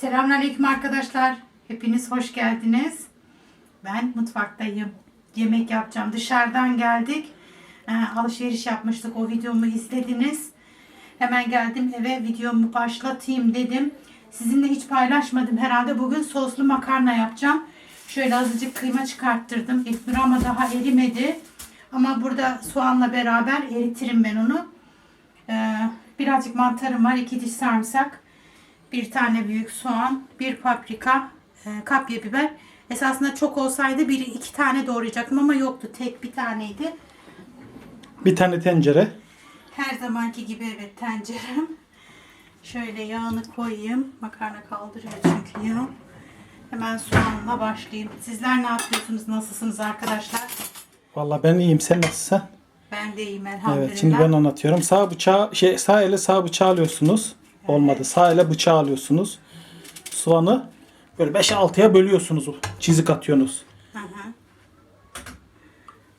Selamünaleyküm arkadaşlar. Hepiniz hoş geldiniz. Ben mutfaktayım. Yemek yapacağım. Dışarıdan geldik. Ee, alışveriş yapmıştık. O videomu izlediniz. Hemen geldim eve videomu başlatayım dedim. Sizinle hiç paylaşmadım. Herhalde bugün soslu makarna yapacağım. Şöyle azıcık kıyma çıkarttırdım. İlknur ama daha erimedi. Ama burada soğanla beraber eritirim ben onu. Ee, birazcık mantarım var. iki diş sarımsak. Bir tane büyük soğan, bir paprika, e, kapya biber. Esasında çok olsaydı bir iki tane doğrayacaktım ama yoktu. Tek bir taneydi. Bir tane tencere. Her zamanki gibi evet tencerem. Şöyle yağını koyayım. Makarna kaldırıyor çünkü yağ. Hemen soğanla başlayayım. Sizler ne yapıyorsunuz? Nasılsınız arkadaşlar? Vallahi ben iyiyim. Sen nasılsın? Ben de iyiyim elhamdülillah. Evet. Şimdi ben anlatıyorum. Sağ bıçağı şey sağ ele sağ bıçağı alıyorsunuz. Olmadı. Sağ ele bıçağı alıyorsunuz. Soğanı böyle 5-6'ya bölüyorsunuz. Çizik atıyorsunuz. Hı hı.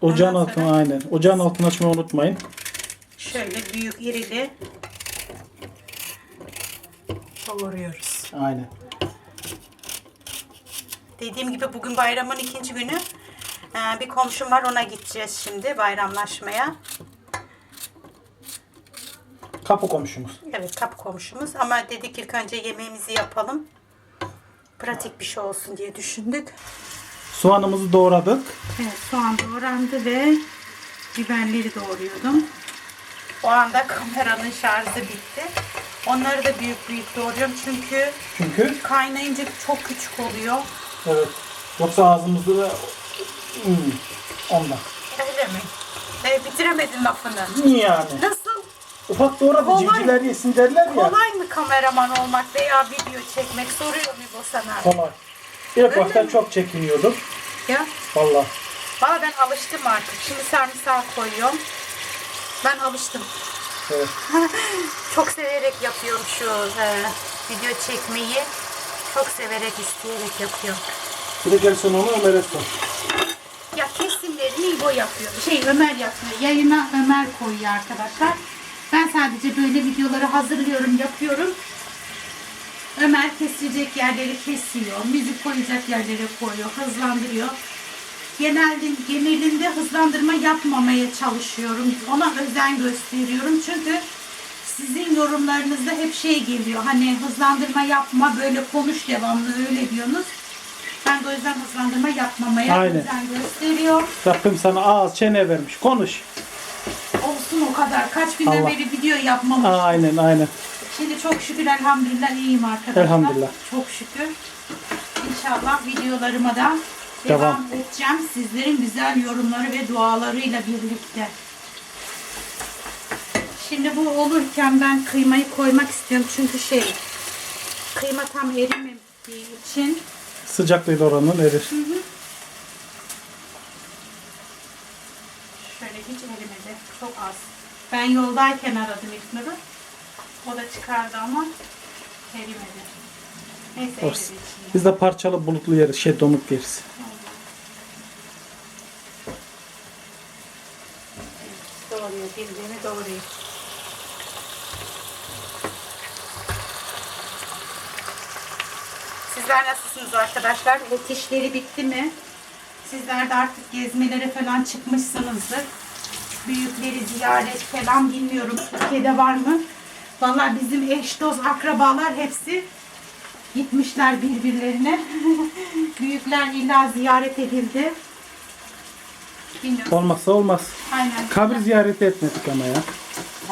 Ocağın Ondan altına sonra- aynen. Ocağın altını açmayı unutmayın. Şöyle büyük irili doğruyoruz. Aynen. Dediğim gibi bugün bayramın ikinci günü. Ee, bir komşum var ona gideceğiz şimdi bayramlaşmaya. Kapı komşumuz. Evet kapı komşumuz ama dedik ilk önce yemeğimizi yapalım. Pratik bir şey olsun diye düşündük. Soğanımızı doğradık. Evet soğan doğrandı ve biberleri doğruyordum. O anda kameranın şarjı bitti. Onları da büyük büyük doğruyorum çünkü Çünkü kaynayınca çok küçük oluyor. evet. Yoksa ağzımızda da Hmm, ondan. Öyle mi? E, bitiremedin lafını. Niye yani? Nasıl? Ufak doğradı Kolay. civcivler yesin derler ya. Kolay mı kameraman olmak veya video çekmek soruyor mu bu sana? Kolay. İlk Öyle başta mi? çok çekiniyordum. Ya Vallahi. valla ben alıştım artık. Şimdi sarımsağı koyuyorum. Ben alıştım. Evet. Çok severek yapıyorum şu e, video çekmeyi. Çok severek, isteyerek yapıyorum. Bir de gelsin onu Ömer'e sor. Ya kesimlerini İbo yapıyor. Şey Ömer yapıyor. Yayına Ömer koyuyor arkadaşlar. Ben sadece böyle videoları hazırlıyorum, yapıyorum. Ömer kesilecek yerleri kesiyor. Müzik koyacak yerleri koyuyor. Hızlandırıyor. Genelde, genelinde hızlandırma yapmamaya çalışıyorum. Ona özen gösteriyorum. Çünkü sizin yorumlarınızda hep şey geliyor. Hani hızlandırma yapma, böyle konuş devamlı öyle diyorsunuz. Ben de o yüzden hızlandırma yapmamaya Aynen. özen gösteriyor. Rabbim sana ağız çene vermiş. Konuş. Olsun o kadar. Kaç günden Allah. beri video yapmamış. Aynen aynen. Şimdi çok şükür elhamdülillah iyiyim arkadaşlar. Elhamdülillah. Çok şükür. İnşallah videolarıma da devam, Devam. edeceğim. Sizlerin güzel yorumları ve dualarıyla birlikte. Şimdi bu olurken ben kıymayı koymak istiyorum. Çünkü şey kıyma tam erimediği için Sıcaklığıyla oranın erir. Şöyle hiç erimedi. Çok az. Ben yoldayken aradım İlknur'u. O da çıkardı ama erimedi. Neyse Olsun. Biz de parçalı bulutlu yeriz. Şey donuk yeriz. Doğruyor. Bildiğini doğruyor. Sizler nasılsınız arkadaşlar? Et işleri bitti mi? Sizler de artık gezmelere falan çıkmışsınızdır. Büyükleri ziyaret falan bilmiyorum. Türkiye'de var mı? Vallahi bizim eş, dost, akrabalar hepsi gitmişler birbirlerine. Büyükler illa ziyaret edildi. Bilmiyorum. Olmazsa olmaz. Aynen. Kabir ziyareti etmedik ama ya.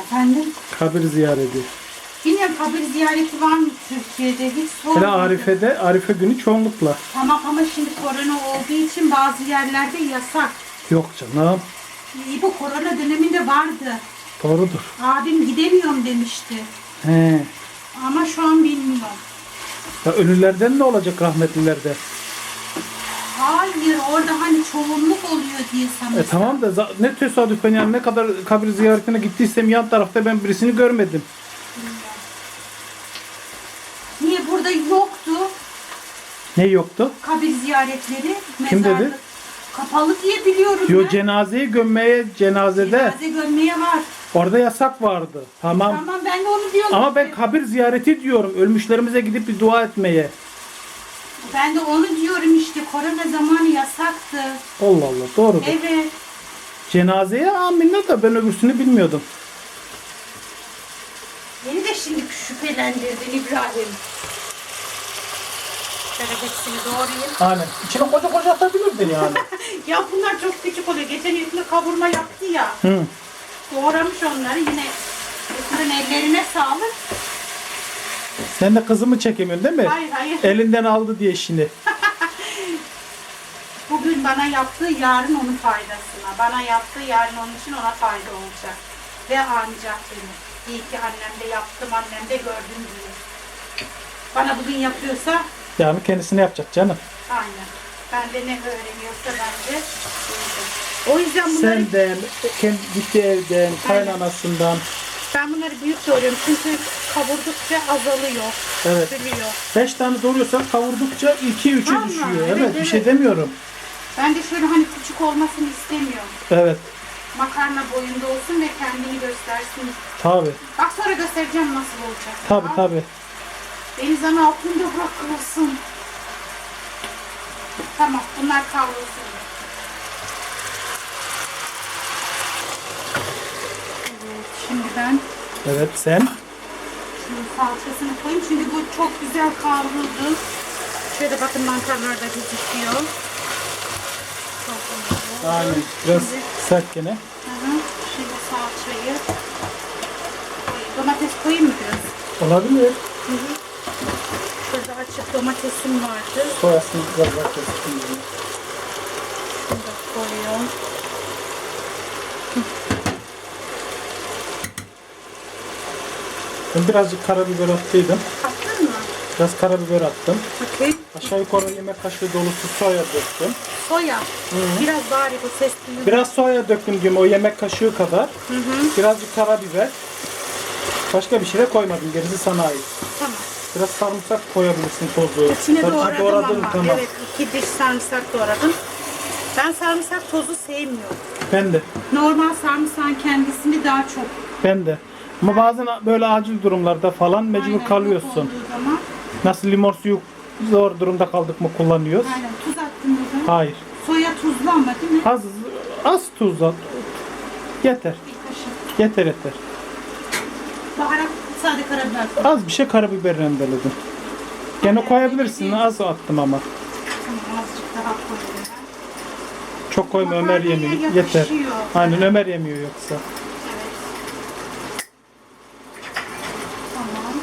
Efendim? Kabir ziyareti. Bilmiyorum kabir ziyareti var mı Türkiye'de? Hiç Hele sormadım. Arife'de, Arife günü çoğunlukla. Tamam ama şimdi korona olduğu için bazı yerlerde yasak. Yok canım. Bu korona döneminde vardı. Doğrudur. Abim gidemiyorum demişti. He. Ama şu an bilmiyorum. Ya ölülerden ne olacak rahmetlilerde? Hayır orada hani çoğunluk oluyor diye. E tamam da za- ne tesadüfen yani ne kadar kabir ziyaretine gittiysem yan tarafta ben birisini görmedim. Niye burada yoktu Ne yoktu? kabir ziyaretleri? Kim mezarlık? Kapalı diye biliyorum Yo ben. cenazeyi gömmeye cenazede. Cenaze gömmeye var. Orada yasak vardı. Tamam. Tamam ben de onu diyorum. Ama ben kabir ziyareti diyorum. Ölmüşlerimize gidip bir dua etmeye. Ben de onu diyorum işte. Korona zamanı yasaktı. Allah Allah doğru. Evet. Cenazeye aminler da ben öbürsünü bilmiyordum. Beni de şimdi şüphelendirdin İbrahim. Şöyle hepsini doğrayayım. Aynen. İçine koca koca atabilirdin yani. Ya bunlar çok küçük oluyor. Geçen yüklü kavurma yaptı ya. Hı. Doğramış onları yine. Bütün ellerine sağlık. Sen de kızımı çekemiyorsun değil mi? Hayır hayır. Elinden aldı diye şimdi. Bugün bana yaptığı yarın onun faydasına. Bana yaptığı yarın onun için ona fayda olacak. Ve ancak beni. İyi ki annem de yaptım, annem de gördüm diye. Bana bugün yapıyorsa Yani kendisine yapacak canım. aynen. Ben de ne öğreniyorsa bence iyidir. O yüzden bunları Senden, kendi gitti evden, kaynanasından. ben bunları büyük doğruyorum çünkü kavurdukça azalıyor. Evet. Sürüyor. Beş tane doğruyorsan kavurdukça iki üçe Vallahi, düşüyor. evet, Evet, bir şey demiyorum. Ben de şöyle hani küçük olmasını istemiyorum. Evet. Makarna boyunda olsun ve kendini göstersin. Tabi. Bak sonra göstereceğim nasıl olacak. Tabi Al. tabi. Denizden altında bırakılsın. Tamam bunlar kavrulsun. Evet şimdi ben Evet sen. şunun salçasını koyayım. Çünkü bu çok güzel kavruldu. Şöyle bakın mantarlar da gözüküyor. Aynen. Biraz Şimdi, sert gene. hı hı, şimdi salçayı. Domates koyayım mı biraz? Olabilir. Hı hı. Şurada açık domatesim vardı. Soyasını biraz daha kestim. Şunu da koyuyorum. Ben birazcık karabiber attıydım. Attın mı? Biraz karabiber attım. Bakayım. Aşağı yukarı yemek kaşığı dolusu soya döktüm. Soya. Biraz bari bu ses duyuyor. Biraz soya döktüm diyorum o yemek kaşığı kadar. Hı hı. Birazcık karabiber. Başka bir şey de koymadım. Gerisi sana ait. Tamam. Biraz sarımsak koyabilirsin tozu. İçine Sarımsak doğradım ama. tamam. Evet iki diş sarımsak doğradım. Ben sarımsak tozu sevmiyorum. Ben de. Normal sarımsağın kendisini daha çok. Ben de. Ama bazen böyle acil durumlarda falan mecbur Aynen, kalıyorsun. Nasıl limon suyu zor durumda kaldık mı kullanıyoruz? Aynen tuz attın mı? Hayır. Soya tuzlu ama değil mi? Az az tuz at. Yeter. Yeter yeter. Baharat sade karabiber. Az bir şey karabiber rendeledim. Gene koyabilirsin. Az attım ama. Azıcık daha koyayım. Çok koyma Ömer yemiyor. Yeter. Aynen Ömer yemiyor yoksa. Tamam.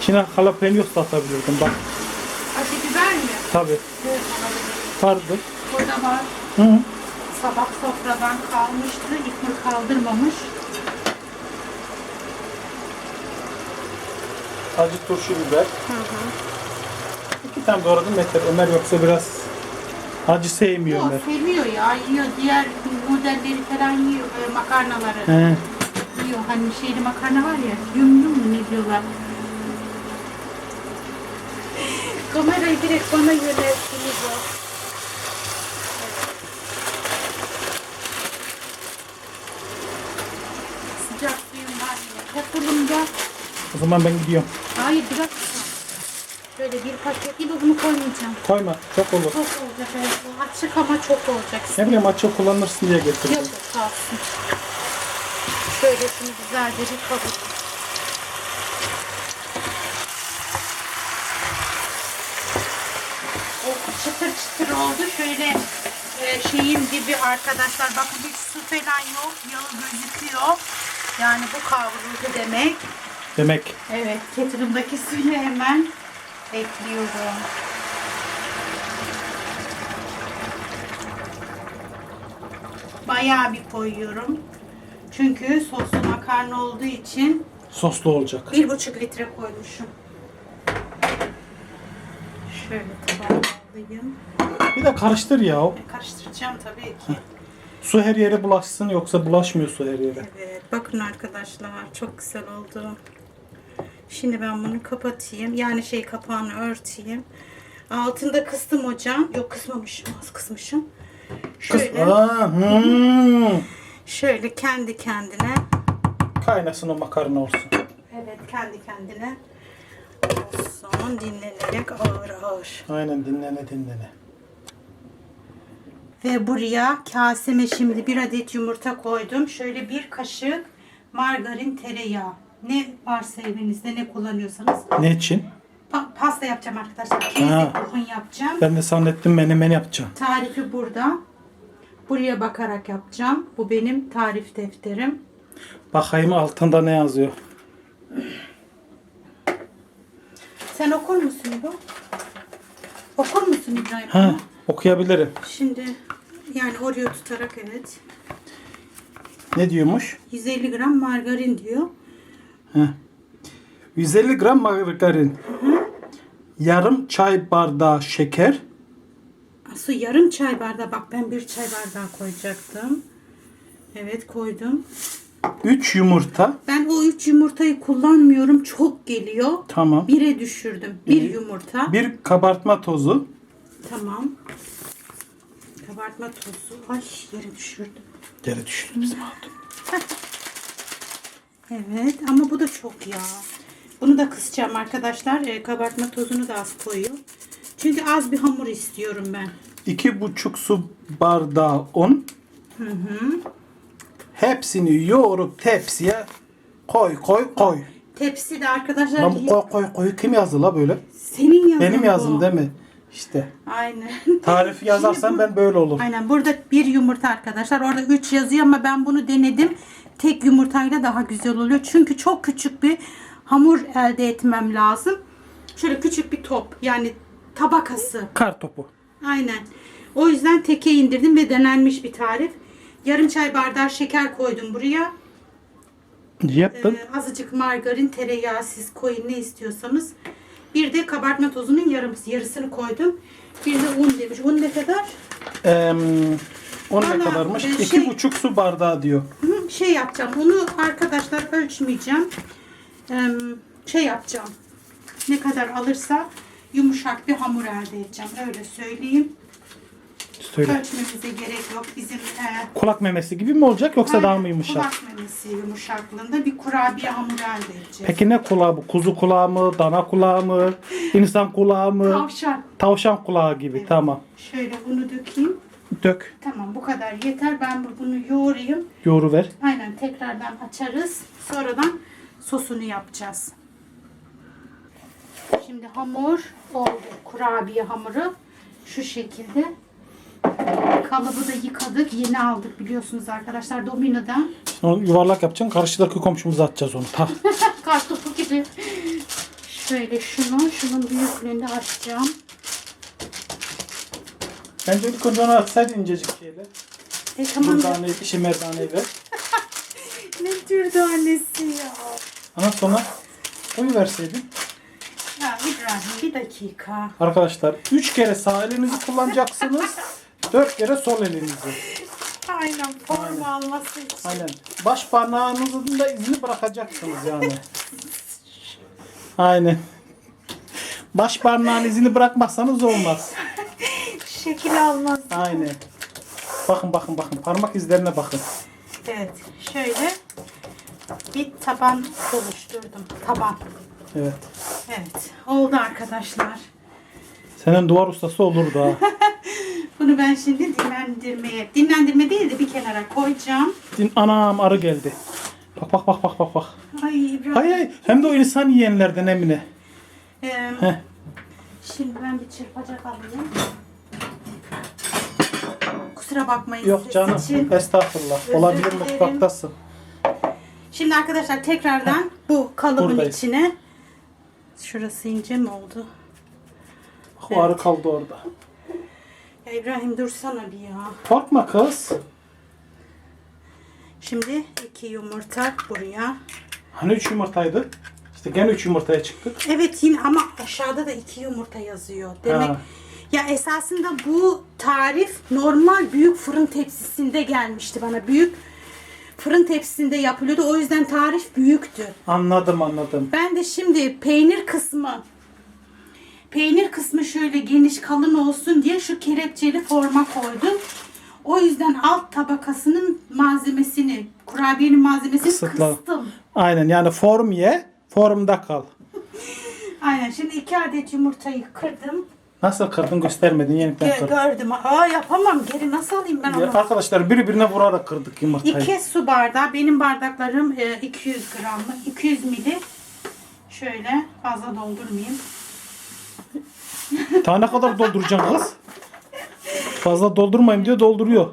İçine jalapeno da atabilirdim bak. Acı biber mi? Tabi. Evet. Vardı. Burada var. Hı -hı. Sabah sofradan kalmıştı. İknur kaldırmamış. Acı turşu biber. İki tane doğradım yeter. Ömer yoksa biraz acı sevmiyor Yok Ömer. seviyor ya. Yiyor. Diğer modelleri falan yiyor. Böyle makarnaları. He. Yiyor. Hani şeyli makarna var ya. Yum yum mu ne diyorlar. Kamerayı direkt bana yönelttiniz o. Sıcak suyum var ya. Kettle'ımda. O zaman ben gidiyorum. Hayır bir dakika. Şöyle bir paket gibi bunu koymayacağım. Koyma. Çok olur. Çok olacak evet. Bu Açık ama çok olacak. Ne bileyim açı kullanırsın diye getirdim. Yok yok kalsın. Şöyle şunu güzelce bir kavur. O çıtır çıtır oldu. Şöyle e, şeyin gibi arkadaşlar bakın hiç su falan yok. Yağı gözüküyor. Yani bu kavruldu demek. Demek. Evet, kettle'ımdaki suyu hemen ekliyorum. Bayağı bir koyuyorum. Çünkü soslu makarna olduğu için Soslu olacak. bir buçuk litre koymuşum. Şöyle tabağa alayım. Bir de karıştır ya. Karıştıracağım tabii ki. Su her yere bulaşsın yoksa bulaşmıyor su her yere. Evet, bakın arkadaşlar çok güzel oldu. Şimdi ben bunu kapatayım. Yani şey kapağını örteyim. Altında kıstım hocam. Yok kısmamışım. Az kısmışım. Kız, Şöyle. aa, hmm. Şöyle kendi kendine Kaynasın o makarna olsun. evet kendi kendine olsun dinlenerek ağır ağır. Aynen dinlene dinlene. Ve buraya kaseme şimdi bir adet yumurta koydum. Şöyle bir kaşık margarin tereyağı. Ne varsa evinizde ne kullanıyorsanız. Ne için? Pa- pasta yapacağım arkadaşlar. Ha. Keze kuhun yapacağım. Ben de zannettim menemen yapacağım. Tarifi burada. Buraya bakarak yapacağım. Bu benim tarif defterim. Bakayım altında ne yazıyor. Sen okur musun bu? Okur musun İbrahim? Ha, okuyabilirim. Şimdi yani oraya tutarak evet. Ne diyormuş? 150 gram margarin diyor. Heh. 150 gram margarin. Yarım çay bardağı şeker. Su yarım çay bardağı. Bak ben bir çay bardağı koyacaktım. Evet koydum. 3 yumurta. Ben o 3 yumurtayı kullanmıyorum. Çok geliyor. Tamam. Bire düşürdüm. Bir İyi. yumurta. Bir kabartma tozu. Tamam. Kabartma tozu. Ay yere düşürdüm. Geri düştü bizim hatun. Evet ama bu da çok ya. Bunu da kısacağım arkadaşlar. Ee, kabartma tozunu da az koyuyor. Çünkü az bir hamur istiyorum ben. İki buçuk su bardağı un. Hepsini yoğurup tepsiye koy koy koy. Tepsi de arkadaşlar Lan bu koy koy koy kim yazdı la böyle? senin yazın Benim bu. yazım değil mi? İşte. Aynen. Tarifi yazarsan bu- ben böyle olur. Aynen burada bir yumurta arkadaşlar. Orada 3 yazıyor ama ben bunu denedim. Tek yumurtayla daha güzel oluyor. Çünkü çok küçük bir hamur elde etmem lazım. Şöyle küçük bir top yani tabakası. Kar topu. Aynen. O yüzden teke indirdim ve denenmiş bir tarif. Yarım çay bardağı şeker koydum buraya. Yaptın. Ee, azıcık margarin, tereyağı siz koyun ne istiyorsanız. Bir de kabartma tozunun yarısı, yarısını koydum. Bir de un demiş. Un ne kadar? Ee, o ne Valla, kadarmış? e, İki şey- buçuk su bardağı diyor. Hı, şey yapacağım. Onu arkadaşlar ölçmeyeceğim. Ee, şey yapacağım. Ne kadar alırsa yumuşak bir hamur elde edeceğim. Öyle söyleyeyim. Söyle. Ölçmemize gerek yok. Bizim e, Kulak memesi gibi mi olacak yoksa daha mı yumuşak? Kulak memesi yumuşaklığında bir kurabiye hamuru elde edeceğiz. Peki ne kulağı bu? Kuzu kulağı mı? Dana kulağı mı? insan kulağı mı? Tavşan. Tavşan kulağı gibi. Tamam. Şöyle bunu dökeyim. Dök. Tamam bu kadar yeter. Ben bu- bunu yoğurayım. Yoğuru ver. Aynen tekrardan açarız. Sonradan sosunu yapacağız. Şimdi hamur oldu. Kurabiye hamuru şu şekilde. Kalıbı da yıkadık. Yeni aldık biliyorsunuz arkadaşlar Domino'dan. Onu yuvarlak yapacaksın. Karşıdaki komşumuza atacağız onu. Ta. Kartopu gibi. Şöyle şunu, şunun büyüklüğünde açacağım. Bence ilk önce onu atsaydın incecik şeyle. E tamam. ya. Merdane, işi merdaneyle. Ne tür annesi ya. Ondan sonra koyu verseydin. Ya İbrahim bir dakika. Arkadaşlar 3 kere sağ elinizi kullanacaksınız. 4 kere sol elinizi. Aynen forma alması için. Aynen. Baş parmağınızın da izini bırakacaksınız yani. Aynen. Baş parmağın izini bırakmazsanız olmaz. Şekil almaz. Aynen. Bakın bakın bakın. Parmak izlerine bakın. Evet. Şöyle bir taban oluşturdum. Taban. Evet. Evet. Oldu arkadaşlar. Senin duvar ustası olurdu ha. Bunu ben şimdi dinlendirmeye, dinlendirme değil de bir kenara koyacağım. Din- Anam arı geldi. Bak bak bak bak bak bak. Ay İbrahim. Hay hay. Hem de o insan yiyenlerden Emine. Ee, Heh. şimdi ben bir çırpacak alayım. Kusura bakmayın Yok ses canım. için. Estağfurullah. Özür Olabilir dilerim. mutfaktasın. Şimdi arkadaşlar tekrardan bu kalıbın Buradayız. içine şurası ince mi oldu? Bak o arı kaldı orada. Ya İbrahim dursana bir ya. Korkma kız. Şimdi iki yumurta buraya. Hani 3 yumurtaydı? İşte gene 3 yumurtaya çıktık. Evet yine ama aşağıda da iki yumurta yazıyor. Demek Ha. Ya esasında bu tarif normal büyük fırın tepsisinde gelmişti bana. Büyük fırın tepsisinde yapılıyordu. O yüzden tarif büyüktü. Anladım anladım. Ben de şimdi peynir kısmı peynir kısmı şöyle geniş kalın olsun diye şu kelepçeli forma koydum. O yüzden alt tabakasının malzemesini, kurabiyenin malzemesini Kısıtla. kıstım. Aynen yani form ye, formda kal. Aynen şimdi iki adet yumurtayı kırdım. Nasıl kırdın göstermedin yenikten kırdın. gördüm. Aa yapamam. Geri nasıl alayım ben Ya onu? arkadaşlar birbirine vurarak kırdık yumurtayı. 2 su bardağı. Benim bardaklarım e, 200 gramlık. 200 mili. Şöyle fazla doldurmayayım. Daha ne kadar dolduracaksın kız? Fazla doldurmayayım diyor dolduruyor.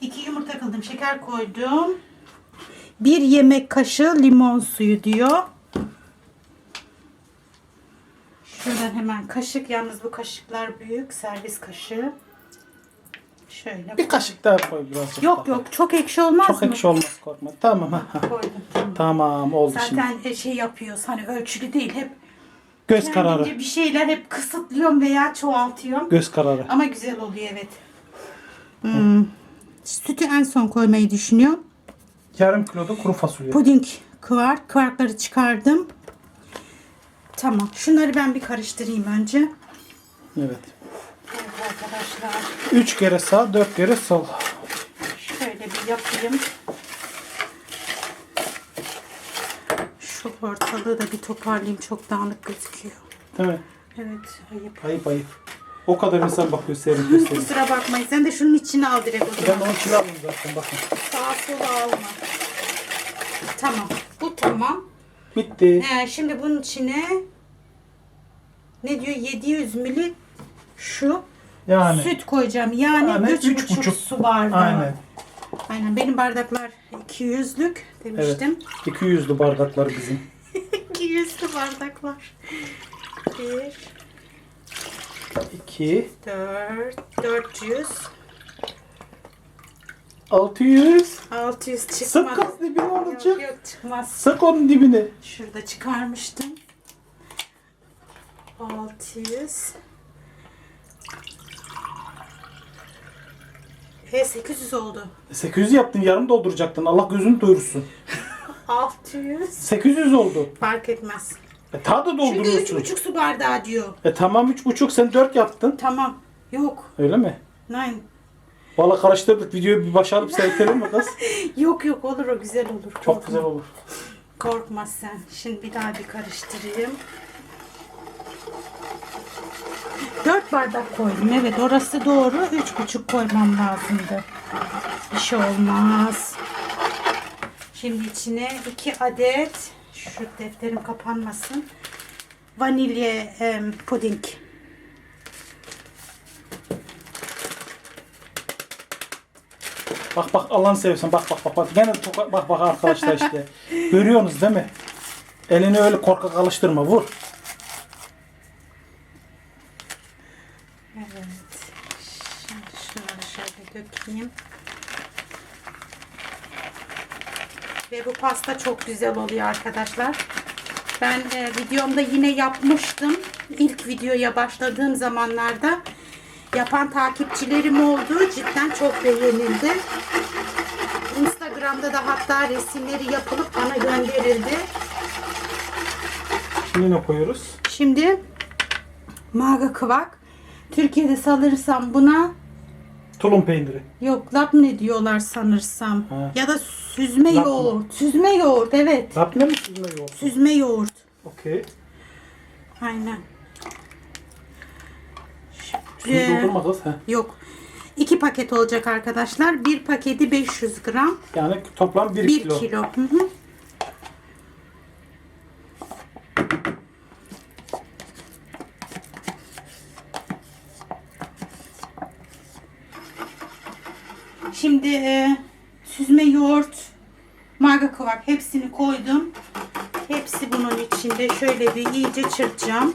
2 yumurta kıldım. Şeker koydum. 1 yemek kaşığı limon suyu diyor. Şuradan hemen kaşık. Yalnız bu kaşıklar büyük. Servis kaşığı. Şöyle. Bir kaşık daha koy birazcık Yok daha. yok. Çok ekşi olmaz Çok mı? ekşi olmaz korkma. Tamam. Koydum. Tamam. tamam oldu şimdi. Zaten e, şey yapıyoruz. Hani ölçülü değil. Hep Göz kararı. bir şeyler hep kısıtlıyorum veya çoğaltıyorum. Göz kararı. Ama güzel oluyor evet. Hmm. Sütü en son koymayı düşünüyorum. Yarım kilo da kuru fasulye. Puding kıvar. Kıvarkları çıkardım. Tamam. Şunları ben bir karıştırayım önce. Evet. Evet arkadaşlar. 3 kere sağ, 4 kere sol. Şöyle bir yapayım. Şu ortalığı da bir toparlayayım. Çok dağınık gözüküyor. Değil mi? Evet. Ayıp. Ayıp ayıp. O kadar insan bakıyor serin gösterin. Kusura bakmayın. Sen de şunun içine al direkt o Ben zaman. onu kilo alayım zaten bakın. Sağa sola alma. Tamam. Bu tamam. Bitti. Ee, şimdi bunun içine ne diyor 700 mili şu Yani. süt koyacağım. Yani Yani üç üç buçuk buçuk. su bardağı. Aynen. Aynen. Benim bardaklar 200'lük Evet. demiştim. 200'lü bardaklar bizim. 200'lü bardaklar. 1, 2, 4, 400, 600. 600 Sık çıkmaz. kız dibine Yok, olacak. yok çıkmaz. Sık onun dibine. Şurada çıkarmıştım. 600. E 800 oldu. 800 yaptın yarım dolduracaktın. Allah gözünü doyursun. 600. 800 oldu. Fark etmez. E ta da Çünkü dolduruyorsun. 3,5 su bardağı diyor. E tamam 3,5 sen 4 yaptın. Tamam. Yok. Öyle mi? Nine. Valla karıştırdık. Videoyu bir başarıp seyredelim mi kız? Yok yok olur o güzel olur. Çok Korkma. güzel olur. Korkma sen. Şimdi bir daha bir karıştırayım. 4 bardak koydum. Evet orası doğru. 3,5 koymam lazımdı. Bir şey olmaz. Şimdi içine 2 adet şu defterim kapanmasın. Vanilya em, puding. Bak bak Allah'ını seversen bak bak bak. bak. Gene toka- bak bak arkadaşlar işte. Görüyorsunuz değil mi? Elini öyle korkak alıştırma. Vur. Evet. Şimdi şunları şöyle dökeyim. Ve bu pasta çok güzel oluyor arkadaşlar. Ben e, videomda yine yapmıştım. İlk videoya başladığım zamanlarda yapan takipçilerim oldu. Cidden çok beğenildi. Instagram'da da hatta resimleri yapılıp bana gönderildi. Şimdi ne koyuyoruz? Şimdi maga kıvak. Türkiye'de sanırsam buna Tulum peyniri. Yok labne diyorlar sanırsam. Ha. Ya da süzme Labne. yoğurt. Süzme yoğurt evet. Rapne mi süzme yoğurt? Süzme yoğurt. Okey. Aynen. Suyu Ee, doldurma kız. Heh. Yok. İki paket olacak arkadaşlar. Bir paketi 500 gram. Yani toplam 1 1 kilo. kilo. Hı hı. Şimdi e, süzme yoğurt, marga kıvak hepsini koydum. Hepsi bunun içinde. Şöyle bir iyice çırpacağım.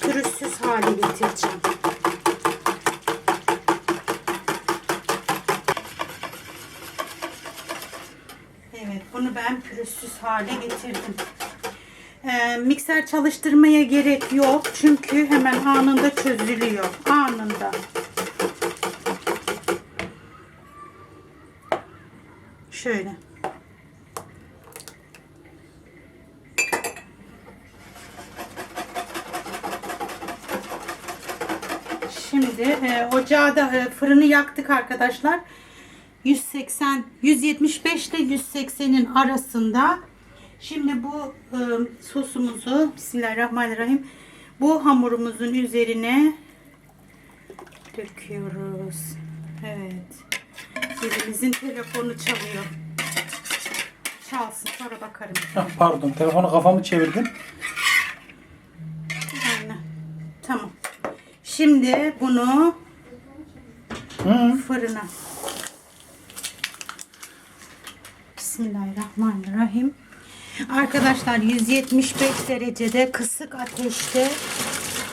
Pürüzsüz hale getireceğim. Evet, bunu ben pürüzsüz hale getirdim. Ee, mikser çalıştırmaya gerek yok. Çünkü hemen anında çözülüyor. Anında. Şöyle. Şimdi e, ocağı da e, fırını yaktık arkadaşlar. 180 175 ile 180'in arasında. Şimdi bu e, sosumuzu Bismillahirrahmanirrahim bu hamurumuzun üzerine döküyoruz. Evet. Birimizin telefonu çalıyor. Çalsın sonra bakarım. Hah, pardon telefonu kafamı çevirdim. Aynen. Tamam. Şimdi bunu Hı. fırına. Bismillahirrahmanirrahim. Arkadaşlar 175 derecede kısık ateşte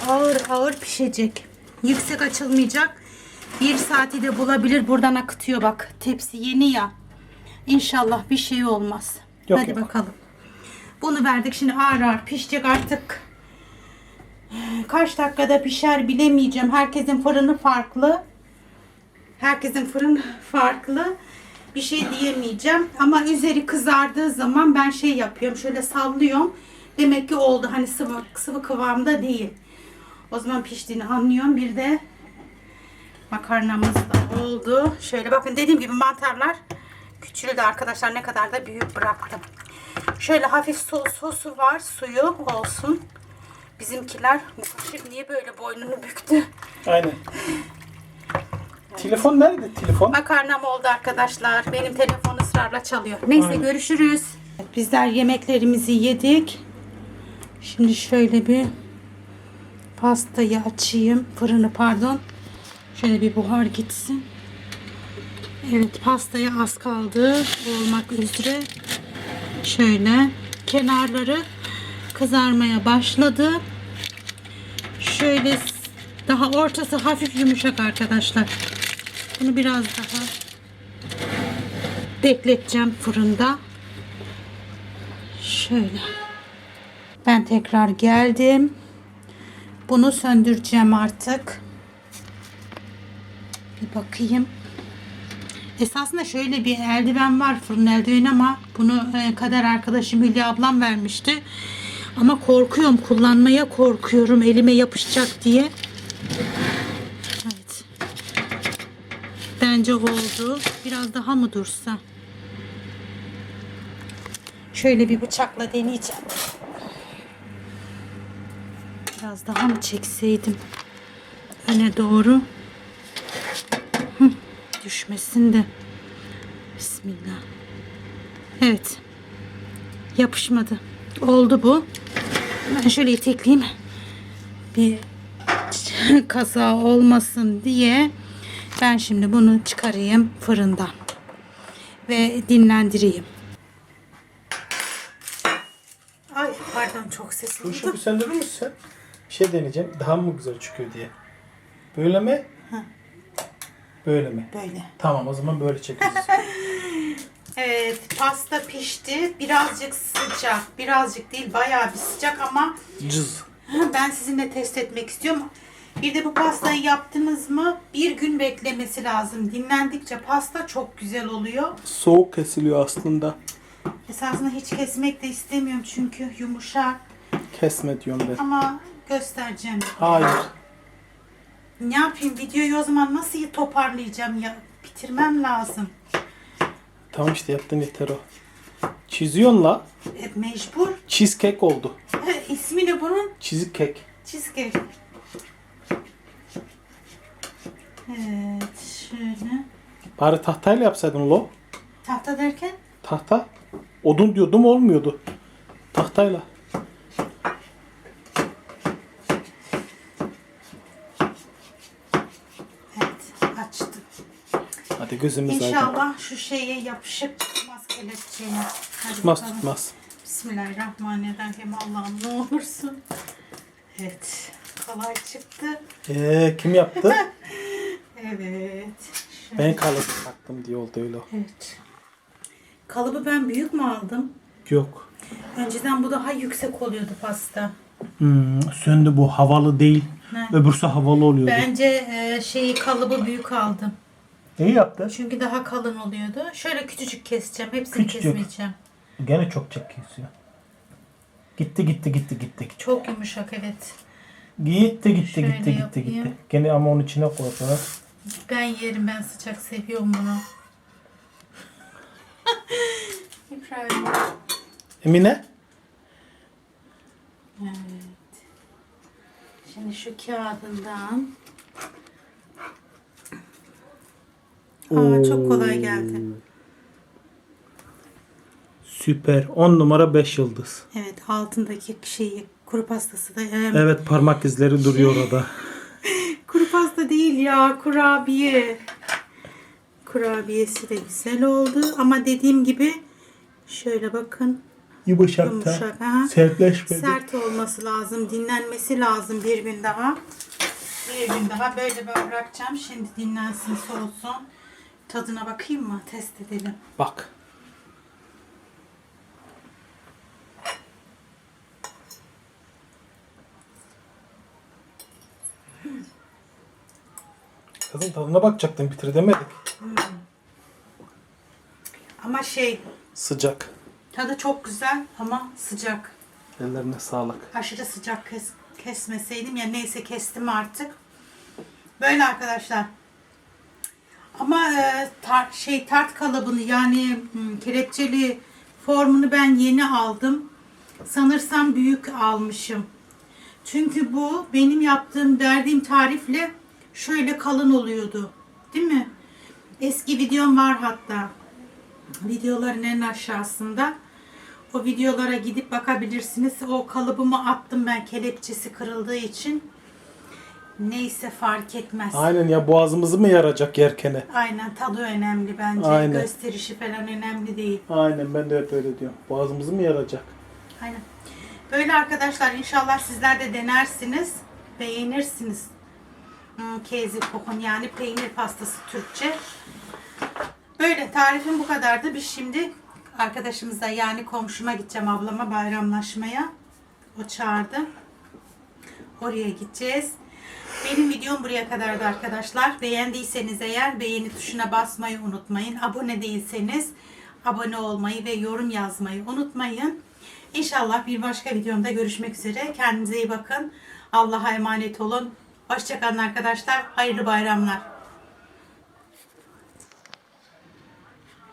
ağır ağır pişecek. Yüksek açılmayacak. Bir saati de bulabilir. Buradan akıtıyor bak. Tepsi yeni ya. İnşallah bir şey olmaz. Yok, Hadi yok. bakalım. Bunu verdik. Şimdi ağır ağır pişecek artık. Kaç dakikada pişer bilemeyeceğim. Herkesin fırını farklı. Herkesin fırın farklı. Bir şey diyemeyeceğim. Ama üzeri kızardığı zaman ben şey yapıyorum. Şöyle sallıyorum. Demek ki oldu. Hani sıvı, sıvı kıvamda değil. O zaman piştiğini anlıyorum. Bir de makarnamız da oldu. Şöyle bakın dediğim gibi mantarlar küçüldü arkadaşlar. Ne kadar da büyük bıraktım. Şöyle hafif so- sosu var. Suyu olsun. Bizimkiler niye böyle boynunu büktü? Aynen. Telefon nerede? Telefon. Makarnam oldu arkadaşlar. Benim telefon ısrarla çalıyor. Neyse Aynen. görüşürüz. Bizler yemeklerimizi yedik. Şimdi şöyle bir pastayı açayım. Fırını pardon. Şöyle bir buhar gitsin. Evet pastaya az kaldı olmak üzere. Şöyle kenarları kızarmaya başladı. Şöyle daha ortası hafif yumuşak arkadaşlar. Bunu biraz daha bekleteceğim fırında. Şöyle. Ben tekrar geldim. Bunu söndüreceğim artık. Bir bakayım. Esasında şöyle bir eldiven var fırın eldiveni ama bunu e, kader arkadaşım Hülya ablam vermişti. Ama korkuyorum kullanmaya korkuyorum elime yapışacak diye. Evet. Bence oldu. Biraz daha mı dursa? Şöyle bir bıçakla deneyeceğim. Biraz daha mı çekseydim? Öne doğru. Düşmesin de. Bismillah. Evet. Yapışmadı. Oldu bu. Ben şöyle itekleyeyim. Bir kaza olmasın diye ben şimdi bunu çıkarayım fırından ve dinlendireyim. Ay pardon çok ses Bu ışığı bir söndürür müsün sen? Bir şey deneyeceğim. Daha mı güzel çıkıyor diye. Böyle mi? Böyle mi? Böyle. Tamam o zaman böyle çekiyoruz. Evet pasta pişti. Birazcık sıcak. Birazcık değil bayağı bir sıcak ama Cız. ben sizinle test etmek istiyorum. Bir de bu pastayı yaptınız mı bir gün beklemesi lazım. Dinlendikçe pasta çok güzel oluyor. Soğuk kesiliyor aslında. Esasında hiç kesmek de istemiyorum çünkü yumuşak. Kesme diyorum ben. Ama göstereceğim. Hayır. Ne yapayım videoyu o zaman nasıl toparlayacağım ya? Bitirmem lazım. Tamam işte yaptın yeter o. Çiziyorsun la. E, mecbur. Cheesecake oldu. E, ismi ne bunun? Cheesecake. Cheesecake. Evet şöyle. Bari tahtayla yapsaydın lo. Tahta derken? Tahta. Odun diyordum olmuyordu. Tahtayla. Evet açtım. Hadi gözümüz aydın. İnşallah şu şeye yapışıp tutmaz kelepçeye. Hadi Tutmaz bakalım. tutmaz. Bismillahirrahmanirrahim. Allah'ım ne olursun. Evet. Kolay çıktı. Eee kim yaptı? Evet. Şöyle. ben kalıp taktım diye oldu öyle. Evet. Kalıbı ben büyük mü aldım? Yok. Önceden bu daha yüksek oluyordu pasta. Hmm, söndü bu havalı değil. Ne? Öbürsü havalı oluyordu. Bence e, şeyi kalıbı büyük aldım. İyi yaptı. Çünkü daha kalın oluyordu. Şöyle küçücük keseceğim. Hepsini Küçücük. kesmeyeceğim. Gene çok çek kesiyor. Gitti gitti gitti gitti. gitti. Çok yumuşak evet. Gitti gitti Şöyle gitti gitti yapayım. gitti. Gene ama onun içine koydular. Ben yerim ben sıcak seviyorum bunu. İbrahim. Emine? Evet. Şimdi şu kağıdından. Aa, çok kolay geldi. Süper. 10 numara 5 yıldız. Evet altındaki şeyi kuru pastası da em, Evet parmak izleri duruyor orada. kuru pasta değil ya kurabiye. Kurabiyesi de güzel oldu ama dediğim gibi şöyle bakın Yumuşak yumuşak. Ha? Sertleşmedi. Sert olması lazım, dinlenmesi lazım bir gün daha. Bir gün daha böyle böyle bırakacağım. Şimdi dinlensin, soğusun. Tadına bakayım mı? Test edelim. Bak. Kızım tadına bakacaktın bitir demedik. Ama şey, Sıcak. tadı çok güzel ama sıcak. Ellerine sağlık. Aşırı sıcak kes, kesmeseydim ya neyse kestim artık. Böyle arkadaşlar. Ama e, tar- şey tart kalıbını yani hmm, kelepçeli formunu ben yeni aldım. Sanırsam büyük almışım. Çünkü bu benim yaptığım verdiğim tarifle şöyle kalın oluyordu. Değil mi? Eski videom var hatta. Videoların en aşağısında. O videolara gidip bakabilirsiniz. O kalıbımı attım ben kelepçesi kırıldığı için. Neyse fark etmez. Aynen ya boğazımızı mı yaracak yerkene? Aynen tadı önemli bence. Aynen. Gösterişi falan önemli değil. Aynen ben de hep öyle diyorum. Boğazımızı mı yaracak? Aynen. Böyle arkadaşlar inşallah sizler de denersiniz. Beğenirsiniz. Hmm, Kezi kokun yani peynir pastası Türkçe. Böyle tarifim bu kadardı. Biz şimdi arkadaşımıza yani komşuma gideceğim ablama bayramlaşmaya. O çağırdı. Oraya gideceğiz. Benim videom buraya kadardı arkadaşlar. Beğendiyseniz eğer beğeni tuşuna basmayı unutmayın. Abone değilseniz abone olmayı ve yorum yazmayı unutmayın. İnşallah bir başka videomda görüşmek üzere. Kendinize iyi bakın. Allah'a emanet olun. Hoşçakalın arkadaşlar. Hayırlı bayramlar.